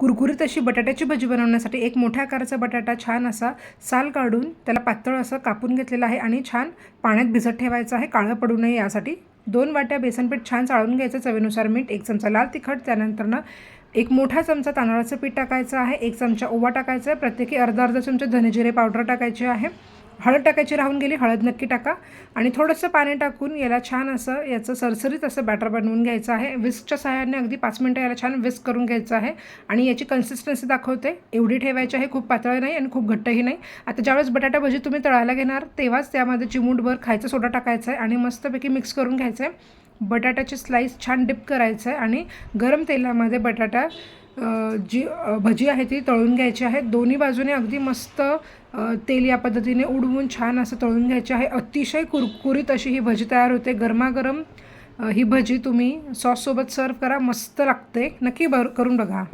कुरकुरीत अशी बटाट्याची भजी बनवण्यासाठी एक मोठ्या आकाराचा बटाटा छान असा साल काढून त्याला पातळ असं कापून घेतलेला आहे आणि छान पाण्यात भिजत ठेवायचं आहे. काळं पडू नये यासाठी. दोन वाट्या बेसनपीठ छान चाळून घ्यायचं. चवीनुसार मीठ एक चमचा लाल तिखट त्यानंतरनं एक मोठा चमचा तांदळाचं पीठ टाकायचं आहे. एक चमचा ओवा टाकायचा आहे. प्रत्येकी अर्धा अर्धा चमचा धनेजिरे पावडर टाकायची आहे. हळद टाकायची राहून गेली हळद नक्की टाका. आणि थोडंसं पाणी टाकून याला छान असं याचं सरसरीत असं बॅटर बनवून घ्यायचं आहे. विस्कच्या सहाय्याने अगदी पाच मिनटं याला छान विस्क करून घ्यायचं आहे. आणि याची कन्सिस्टन्सी दाखवते. एवढी ठेवायची आहे खूप पातळ नाही आणि खूप घट्टही नाही. आता ज्यावेळेस बटाटा भजी तुम्ही तळायला घेणार तेव्हाच त्यामध्ये चिमूटभर खायचं सोडा टाकायचं आहे आणि मस्तपैकी मिक्स करून घ्यायचं आहे. बटाट्याची स्लाईस छान डिप करायचं आहे आणि गरम तेलामध्ये बटाटा जी भजी आहे ती तळून घ्यायची आहे. दोन्ही बाजूने अगदी मस्त तेल या पद्धतीने उडवून छान असं तळून घ्यायचे आहे. अतिशय कुरकुरीत अशी ही भजी तयार होते. गरमागरम ही भजी तुम्ही सॉससोबत सर्व करा. मस्त लागते. नक्की बर करून बघा.